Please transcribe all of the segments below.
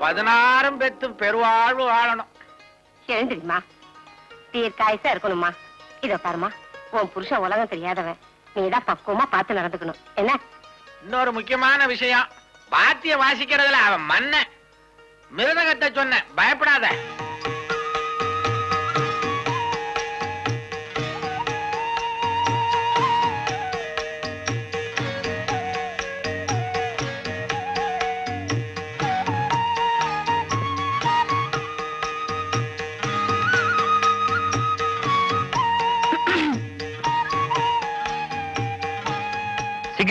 பதினாறும் பெத்து பெருவாழ்வு வாழணும். எழுந்திரிம்மா. தீர்க்காயசா இருக்கணும்மா. இத பாருமா உன் புருஷன் உலகம் தெரியாதவன். நீதான் பக்குவமா பார்த்து நடந்துக்கணும். என்ன? இன்னொரு முக்கியமான விஷயம். வாத்திய வாசிக்கிறதுல அவன் மன்ன மிருதகத்தை சொன்ன பயப்படாத.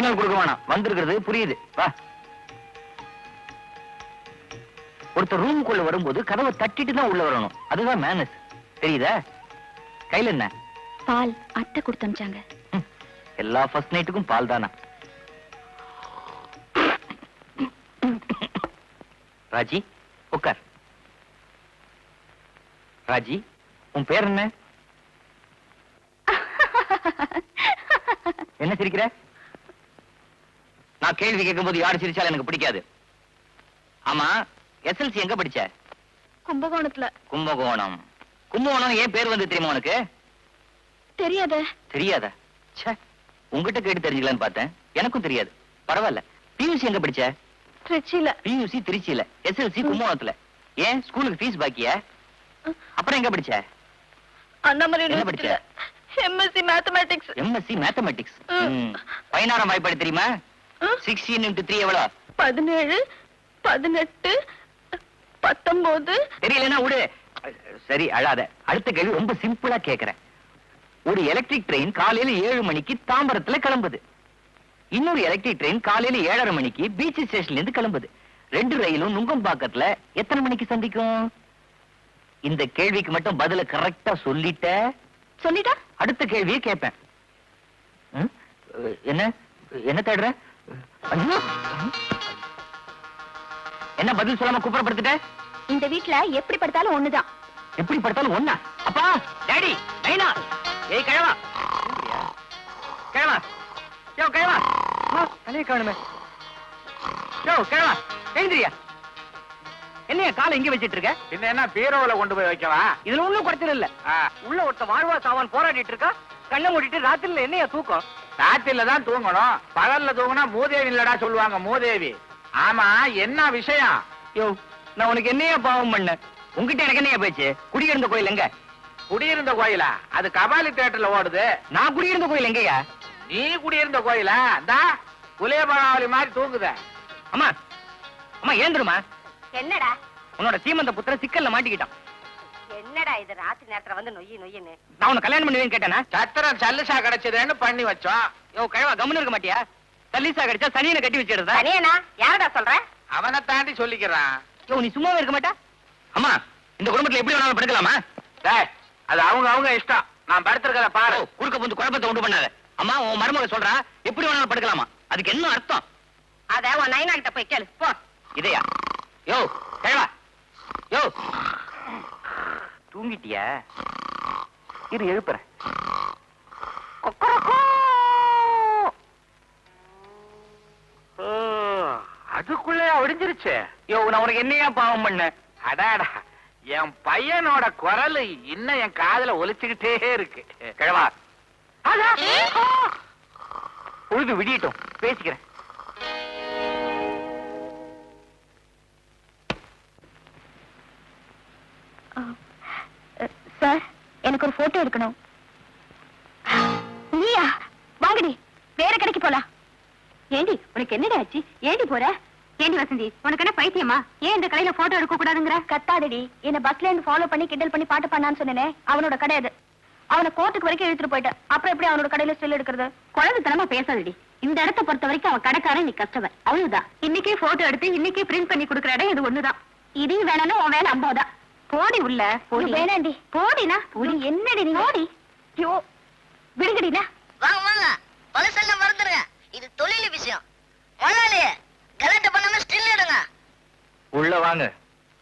சிக்னல் கொடுக்க வேணாம். வந்திருக்கிறது புரியுது. வா. ஒருத்தர் ரூமுக்குள்ள வரும்போது கதவை தட்டிட்டு தான் உள்ள வரணும். அதுதான் மேனஸ் தெரியுதா? கையில என்ன? பால் அத்தை கொடுத்து அனுப்பிச்சாங்க. எல்லா ஃபர்ஸ்ட் நைட்டுக்கும் பால் தானா? ராஜி உட்கார். ராஜி உன் பேர் என்ன? என்ன சிரிக்கிற? நான் கேள்வி கேட்கும்போது யாரு சிரிச்சாலும் எனக்கு பிடிக்காது. ஆமா எஸ்எல்சி எங்க படிச்ச? கும்பகோணத்துல. கும்பகோணம். கும்பகோணம் ஏன் பேர் வந்து தெரியுமா உனக்கு? தெரியாத. தெரியாதா? உங்ககிட்ட கேட்டு தெரிஞ்சுக்கலான்னு பார்த்தேன். எனக்கும் தெரியாது. பரவாயில்ல. பியூசி எங்க படிச்ச? திருச்சியில. பியூசி திருச்சியில. எஸ்எல்சி கும்பகோணத்துல. ஏன்? ஸ்கூலுக்கு ஃபீஸ் பாக்கியா? அப்புறம் எங்க படிச்ச? அண்ணாமலை என்ன படிச்ச? MSc mathematics MSc mathematics. பதினாறாம் வாய்ப்பாடு தெரியுமா? சிக்ஸ்டீன் இன்டு த்ரீ எவ்வளோ? பதினேழு பதினெட்டு பத்தொன்பது தெரியலன்னா விடு. சரி அழாத. அடுத்த கேள்வி ரொம்ப சிம்பிளா கேக்குறேன். ஒரு எலக்ட்ரிக் ட்ரெயின் காலையில ஏழு மணிக்கு தாம்பரத்துல கிளம்புது. இன்னொரு எலக்ட்ரிக் ட்ரெயின் காலையில ஏழரை மணிக்கு பீச் ஸ்டேஷன்ல இருந்து கிளம்புது. ரெண்டு ரயிலும் நுங்கம்பாக்கத்துல எத்தனை மணிக்கு சந்திக்கும்? இந்த கேள்விக்கு மட்டும் பதில கரெக்டா சொல்லிட்ட? சொல்லிட்டா? அடுத்த கேள்வியை கேட்பேன். என்ன? என்ன தேடுற! என்ன பதில் சொல்லாம குப்புறப்படுத்திட்ட? இந்த வீட்ல எப்படி படுத்தாலும் ஒண்ணுதான். எப்படி படுத்தாலும் ஒண்ணா? அப்பா டாடி நைனா. ஏய் கிழவா. கிழவா. யோ கிழவா. தலையை காணுமே. யோ கிழவா எழுந்திரியா. என்னையா காலை இங்க வச்சிட்டு இருக்க? பின்ன என்ன பீரோவுல கொண்டு போய் வைக்கவா? இதுல ஒண்ணும் குறைச்சல் இல்ல. உள்ள ஒருத்த வாழ்வா சாவான் போராடிட்டு இருக்கா. கண்ணை மூடிட்டு ராத்திரில என்னையா தூக்கம்? ராத்திரில தான் தூங்கணும். பகல்ல தூங்கினா மூதேவி இல்லடா சொல்லுவாங்க மூதேவி. ஆமா என்ன விஷயம்? யோ நான் உனக்கு என்னையா பாவம் பண்ண உன்கிட்ட எனக்கு என்னையா பேச்சு? குடியிருந்த கோயில் எங்க? குடியிருந்த கோயிலா? அது கபாலி தேட்டர்ல ஓடுது. நான் குடியிருந்த கோயில் எங்கயா நீ குடியிருந்த கோயிலா? இந்தா குலேபராவளி மாதிரி தூங்குத. அம்மா அம்மா ஏந்துருமா? என்னடா? உன்னோட சீமந்த புத்திர சிக்கல்ல மாட்டிக்கிட்டான். என்னடா இது ராத்திரி நேரத்துல வந்து நொய்யி நொய்யின்னு? நான் உன்னை கல்யாணம் பண்ணுவேன்னு கேட்டேனா? சத்திரம் சல்லுசா கிடைச்சதுன்னு பண்ணி வச்சோம். யோ கழவா கம்முன்னு இருக்க மாட்டியா? தள்ளிசா கடிச்சா சனியனை கட்டி வச்சிடுறதா? தனியனா யாரடா சொல்ற? அவனை தாண்டி சொல்லிக்கிறான். யோ நீ சும்மாவே இருக்க மாட்டா? அம்மா இந்த குடும்பத்துல எப்படி வேணாலும் படுக்கலாமா? டேய், அது அவங்க அவங்க இஷ்டம். நான் படுத்திருக்கத பாரு. குறுக்க புந்து குழப்பத்தை உண்டு பண்ணாத. அம்மா உன் மருமக சொல்றா எப்படி வேணாலும் படுக்கலாமா? அதுக்கு என்ன அர்த்தம்? அத உன் நைனா கிட்ட போய் கேளு. போ. இதையா? யோ கழவா. யோ தூங்கிட்டியா? இரு எழுப்புறேன். அதுக்குள்ளே ஒடிஞ்சிருச்சு. யோ நான் உனக்கு என்னையா பாவம் பண்ண? அடாடா என் பையனோட குரல் இன்னும் என் காதுல ஒலிச்சுக்கிட்டே இருக்கு. கிழவா! பொழுது விடியட்டும். பேசிக்கிறேன். எடுக்கணும் நீயா? வாங்கடி. வேற கடைக்கு போலாம். ஏண்டி உனக்கு என்னடி ஆச்சு? ஏண்டி போற? ஏண்டி வசந்தி உனக்கு என்ன பைத்தியமா? ஏன் இந்த கடையில போட்டோ எடுக்க கூடாதுங்கிற? கத்தாதடி. என்ன பஸ்ல இருந்து ஃபாலோ பண்ணி கிண்டல் பண்ணி பாட்டு பண்ணான்னு சொன்னேனே. அவனோட கடை அது. அவனை கோர்ட்டுக்கு வரைக்கும் இழுத்துட்டு போயிட்டேன். அப்புறம் எப்படி அவனோட கடையில ஸ்டில் எடுக்கிறது? குழந்தைத்தனமா பேசாதடி. இந்த இடத்த பொறுத்த வரைக்கும் அவன் கடைக்காரன் நீ கஸ்டமர் அவ்வளவுதான். இன்னைக்கே போட்டோ எடுத்து இன்னைக்கே பிரிண்ட் பண்ணி கொடுக்குற இடம் இது ஒண்ணுதான். இதையும் வேணாலும் உன் வேலை அம்பாதான் போடி உள்ள போடி. வேணாண்டி. போடினா போடி. என்னடி நீ? போடி. யோ விடுங்கடினா. வாங்க. வாங்க பழசெல்லாம் மறந்துடுங்க இது தொழில் விஷயம். முதலாளி கலெக்ட் பண்ணாம ஸ்டில் எடுங்க. உள்ள வாங்க.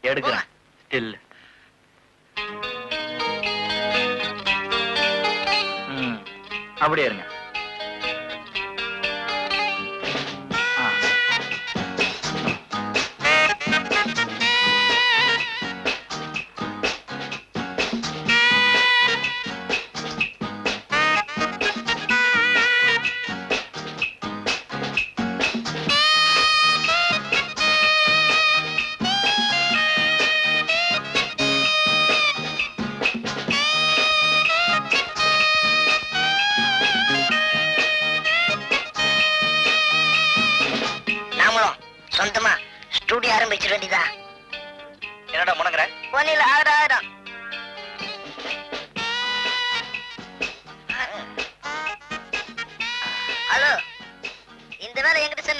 எடுக்கிறேன். ஸ்டில் அப்படியே இருங்க.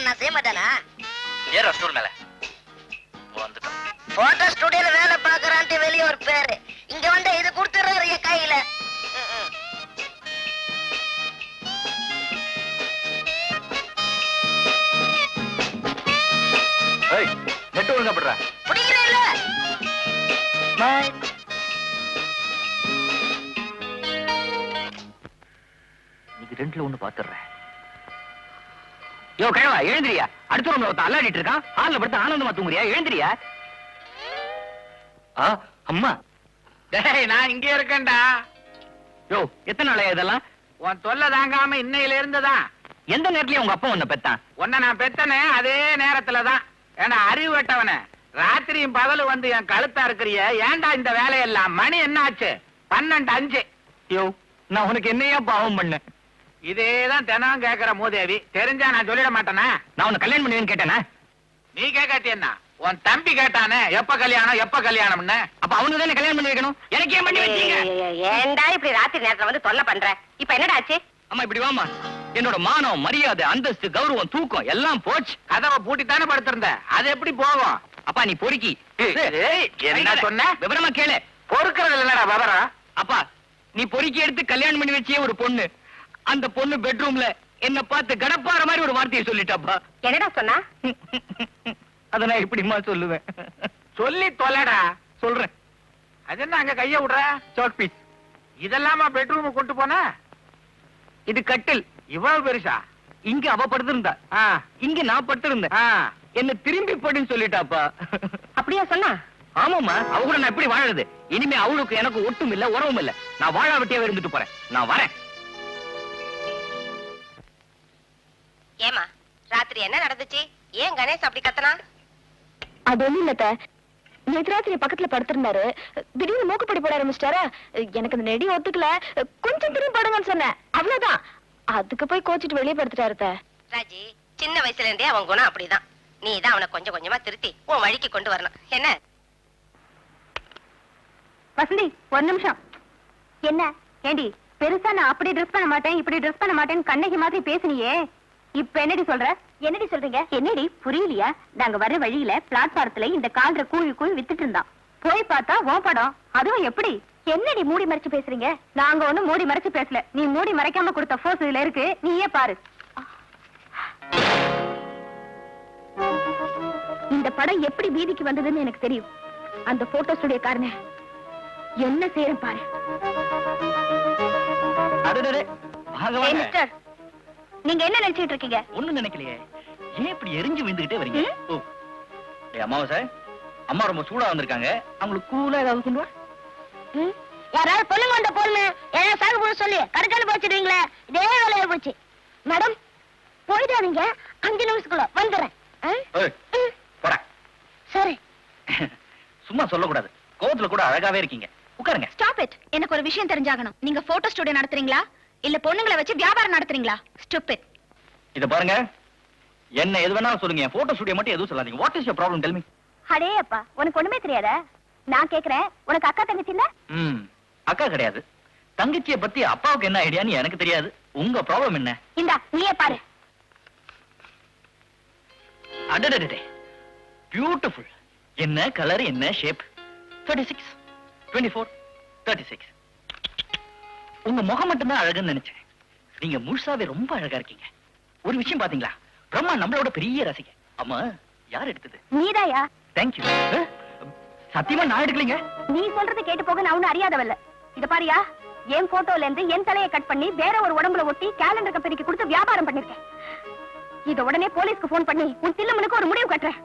நான் செய்ய மாட்டேனா? ஏற ஸ்டூல் மேல. வந்துட்டோம். போட்டோ ஸ்டுடியோல வேலை பாக்குறான்ட்டு வெளிய ஒரு பேரு. இங்க வந்து இது கொடுத்துறாரு என் கையில. நெட் ஒழுங்கா படுறா. பிடிக்கிறேன்ல இன்னைக்கு ரெண்டுல ஒண்ணு பாத்துறேன் யோ கிழவா எழுந்திரியா? அடுத்த ரூம்ல ஒருத்தன் அல்லாடிட்டு இருக்கான். ஹால்ல படுத்து ஆனந்தமா தூங்குறியா? எழுந்திரியா? ஆ அம்மா. டேய் நான் இங்கே இருக்கேன்டா. யோ எத்தனை நாளையா இதெல்லாம்? உன் தொல்லை தாங்காம இன்னையில இருந்துதான் எந்த நேரத்துலயும் உங்க அப்பா உன்னை பெத்தான்? உன்னை நான் பெத்தனே அதே நேரத்துல தான். ஏன்னா அறிவு வெட்டவனே ராத்திரியும் பகலு வந்து என் கழுத்தா இருக்கிறிய. ஏன்டா இந்த வேலையெல்லாம்? மணி என்ன ஆச்சு பன்னெண்டு அஞ்சு. யோ நான் உனக்கு என்னையா பாவம் பண்ணேன்? இதேதான் தினம் கேக்குற மூதேவி. தெரிஞ்சா நான் சொல்லிட மாட்டேனா. நான் உன்னை கல்யாணம் பண்ணுவேன்னு கேட்டேனா? நீ கேட்காட்டி என்ன? உன் தம்பி கேட்டானே எப்ப கல்யாணம் எப்ப கல்யாணம்னு? அப்ப அவனுக்கு தானே கல்யாணம் பண்ணி வைக்கணும்? எனக்கு ஏன் பண்ணி வச்சீங்க? ஏன்டா இப்படி ராத்திரி நேரத்துல வந்து தொல்லை பண்ற? இப்ப என்னடா ஆச்சு அம்மா இப்படி வாமா என்னோட மானம் மரியாதை அந்தஸ்து கௌரவம் தூக்கம் எல்லாம் போச்சு. கதவை பூட்டித்தானே படுத்திருந்த. அது எப்படி போகும்? அப்பா நீ பொறுக்கி. என்ன சொன்ன? விவரமா கேளு. பொறுக்கிறது இல்லடா விவரம். அப்பா நீ பொறுக்கி எடுத்து கல்யாணம் பண்ணி வச்சே ஒரு பொண்ணு. அந்த பொண்ணு பெட்ரூம்ல என்ன பார்த்து கடப்பாற மாதிரி ஒரு வார்த்தையை சொல்லிட்டாப்பா. என்னடா சொன்னா? அத நான் எப்படிமா சொல்லுவேன்? சொல்லி தொலைடா. சொல்றேன். அது என்ன அங்க கைய விடுற? ஷார்ட் பீஸ் இதெல்லாமா பெட்ரூம் கொண்டு போன? இது கட்டில். இவ்வளவு பெருசா? இங்க அவ படுத்திருந்தா. ஆ, இங்க நான் படுத்திருந்தேன். ஆ. என்ன திரும்பி படுன்னு சொல்லிட்டாப்பா. அப்படியா சொன்னா? ஆமாமா அவ கூட நான் எப்படி வாழறது? இனிமே அவளுக்கு எனக்கு ஒட்டும் இல்ல உறவும் இல்ல. நான் வாழா வெட்டியாவே இருந்துட்டு போறேன். நான் வரேன். ஏமா ராத்திரி என்ன நடந்துச்சு? ஏன் கணேஷ் அப்படி கத்தனா அது ஒண்ணும் இல்ல அத்தை. நேத்து ராத்திரி பக்கத்துல படுத்திருந்தாரு. திடீர்னு மூக்குப்படி போட ஆரம்பிச்சிட்டாரா? எனக்கு அந்த நெடி ஒத்துக்கல. கொஞ்சம் திரும்பி படுங்கன்னு சொன்னேன். அவ்வளவுதான். அதுக்கு போய் கோச்சிட்டு வெளியே படுத்துட்டாரு. ராஜி சின்ன வயசுல இருந்தே அவன் குணம் அப்படிதான். நீ தான் அவனை கொஞ்சம் கொஞ்சமா திருத்தி உன் வழிக்கு கொண்டு வரணும். என்ன? வசந்தி ஒரு நிமிஷம். என்ன? ஏண்டி பெருசா நான் அப்படி ட்ரெஸ் பண்ண மாட்டேன் இப்படி ட்ரெஸ் பண்ண மாட்டேன்னு கண்ணகி மாதிரி பேசுனியே. இப்ப என்னடி சொல்ற? என்னடி சொல்றீங்க? என்னடி? புரியலையா? நாங்க வர வழியில பிளாட்பாரத்துல இந்த கால்ற கூழி கூழ் வித்துட்டு இருந்தான். போய் பார்த்தா ஓ படம். அதுவும் எப்படி? என்னடி மூடி மறைச்சு பேசுறீங்க? நாங்க ஒண்ணும் மூடி மறைச்சு பேசல. நீ மூடி மறைக்காம கொடுத்த போஸ் இதுல இருக்கு. நீயே பாரு. இந்த படம் எப்படி வீதிக்கு வந்ததுன்னு எனக்கு தெரியும். அந்த போட்டோ ஸ்டுடியோ காரன. என்ன செய்யறேன் பாரு. மிஸ்டர் நீங்க என்ன நினைச்சிட்டு இருக்கீங்க? ஒண்ணும் நினைக்கலையே. ஏன் இப்படி எரிஞ்சு விழுந்துகிட்டே வரீங்க? ஓ. டேய் அம்மாவா அம்மா ரொம்ப சூடா வந்திருக்காங்க. அவங்களுக்கு கூலா ஏதாவது கொண்டு வா? யாராவது பொண்ணுங்க வந்த பொண்ணு ஏதாவது சாகு போட சொல்லி கடுக்கல் போச்சிடுவீங்களே இதே வேலையா போச்சு. மேடம் போயிடாதீங்க. அஞ்சு நிமிஷத்துக்குள்ள வந்துடுறேன். போடா. சரி. சும்மா சொல்லக்கூடாது. கோவத்துல கூட அழகாவே இருக்கீங்க. உட்காருங்க. ஸ்டாப் இட் எனக்கு ஒரு விஷயம் தெரிஞ்சாகணும். நீங்க போட்டோ ஸ்டுடியோ நடத்துறீங்களா? இல்ல பொண்ணுங்களை வச்சு வியாபாரம் நடத்துறீங்களா? ஸ்டூபிட் இத பாருங்க. என்ன எது வேணாலும் சொல்லுங்க. போட்டோ ஸ்டுடியோ மட்டும் எதுவும் சொல்லாதீங்க. What is your problem tell me அடே அப்பா உனக்கு ஒண்ணுமே தெரியாதா? நான் கேக்குறேன் உனக்கு அக்கா தங்கச்சி இல்ல? ம் அக்கா கிடையாது. தங்கச்சியை பத்தி அப்பாவுக்கு என்ன ஐடியான்னு எனக்கு தெரியாது. உங்க ப்ராப்ளம் என்ன? இந்தா நீயே பாரு. அடடடே பியூட்டிஃபுல் என்ன கலர் என்ன shape thirty six twenty four thirty six உங்க முகம் மட்டும்தான் அழகுன்னு நினைச்சேன். நீங்க முழுசாவே ரொம்ப அழகா இருக்கீங்க. ஒரு விஷயம் பாத்தீங்களா? பிரம்மா நம்மளோட பெரிய ரசிகை. ஆமா யார் எடுத்தது? நீதாயா? தேங்க்யூ சத்தியமா நான் எடுக்கலைங்க. நீ சொல்றது கேட்டு போக நான் ஒண்ணு அறியாதவல்ல. இத பாரியா என் போட்டோல இருந்து என் தலையை கட் பண்ணி வேற ஒரு உடம்புல ஒட்டி கேலண்டர் கம்பெனிக்கு கொடுத்து வியாபாரம் பண்ணிருக்கேன். இத உடனே போலீஸ்க்கு போன் பண்ணி உன் தில்லமனுக்கு ஒரு முடிவு கட்டுறேன்.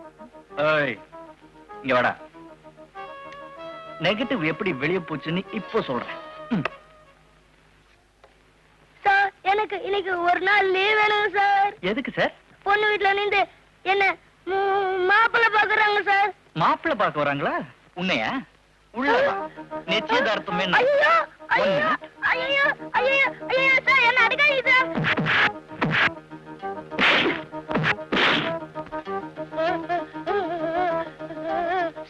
ஏய் இங்க வாடா. நெகட்டிவ் எப்படி வெளிய போச்சுன்னு இப்போ சொல்றேன். எனக்கு இன்னைக்கு ஒரு நாள் லீவ் வேணும் சார் எதுக்கு சார் பொண்ணு வீட்டுல நின்று என்ன மாப்பிள்ள பாக்குறாங்க சார் மாப்பிள்ளை பார்க்க வராங்களா? உன்னையா? உள்ள. நிச்சயதார்த்தம் என்ன ஐயோ One ஐயோ minute. ஐயோ ஐயோ ஐயோ சார் என்ன அடிக்காதீங்க சார்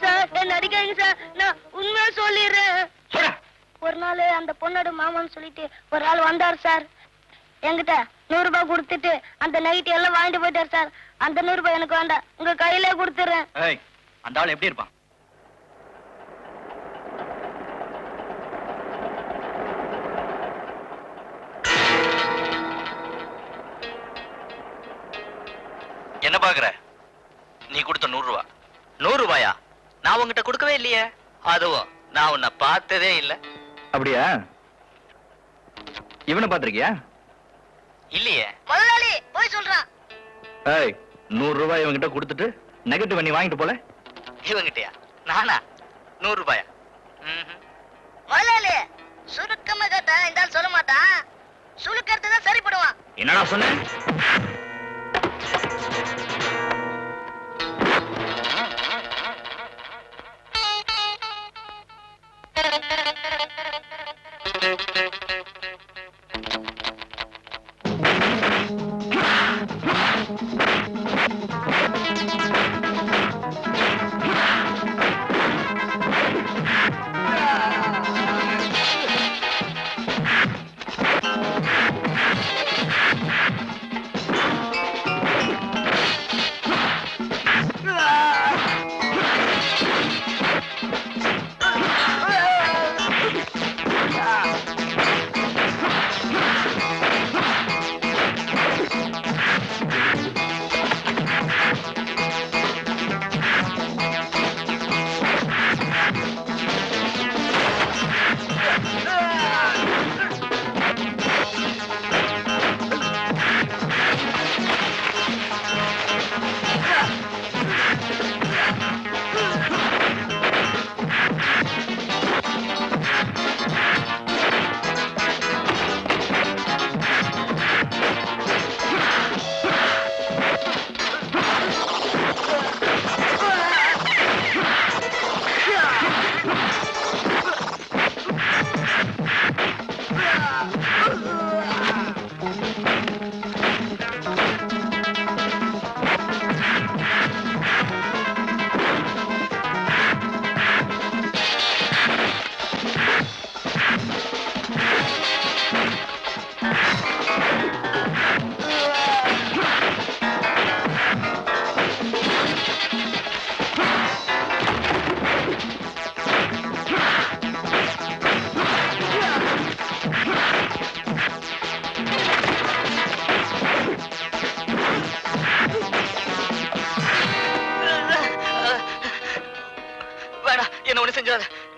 சார் என்ன என்ன அடிக்காதீங்க சார் நான் உண்மையா சொல்லிடுறேன். சொல்ல ஒரு நாள் அந்த பொண்ணோட மாமான்னு சொல்லிட்டு ஒரு ஆள் வந்தார் சார் என்கிட்ட நூறு ரூபாய் கொடுத்துட்டு அந்த நைட் எல்லாம் வாங்கிட்டு போயிட்டார் சார் அந்த நூறு ரூபாய் எனக்கு வேண்டாம். உங்க கையில கொடுத்துறேன். ஏய் அந்த ஆள் எப்படி இருப்பான்? என்ன பாக்குற நீ கொடுத்த நூறு ரூபா. நூறு ரூபாயா? நான் உன்கிட்ட கொடுக்கவே இல்லையே. அதுவும் நான் உன்னை பார்த்ததே இல்ல. அப்படியா? இவனை பாத்திருக்கியா இல்லையே. முதலாளி போய் சொல்றான் ஏய் நூறு ரூபாய் இவன்கிட்ட கொடுத்துட்டு நெகட்டிவ் பண்ணி வாங்கிட்டு போல. இவங்கிட்டயா? நானா? நூறு ரூபாயா. முதலாளி சுருக்கமா கேட்டா இந்த ஆள் சொல்ல மாட்டான் சுருக்கிறது தான் சரிப்படுவான். என்னடா சொன்ன?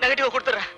நெகட்டிவா கொடுத்துறேன்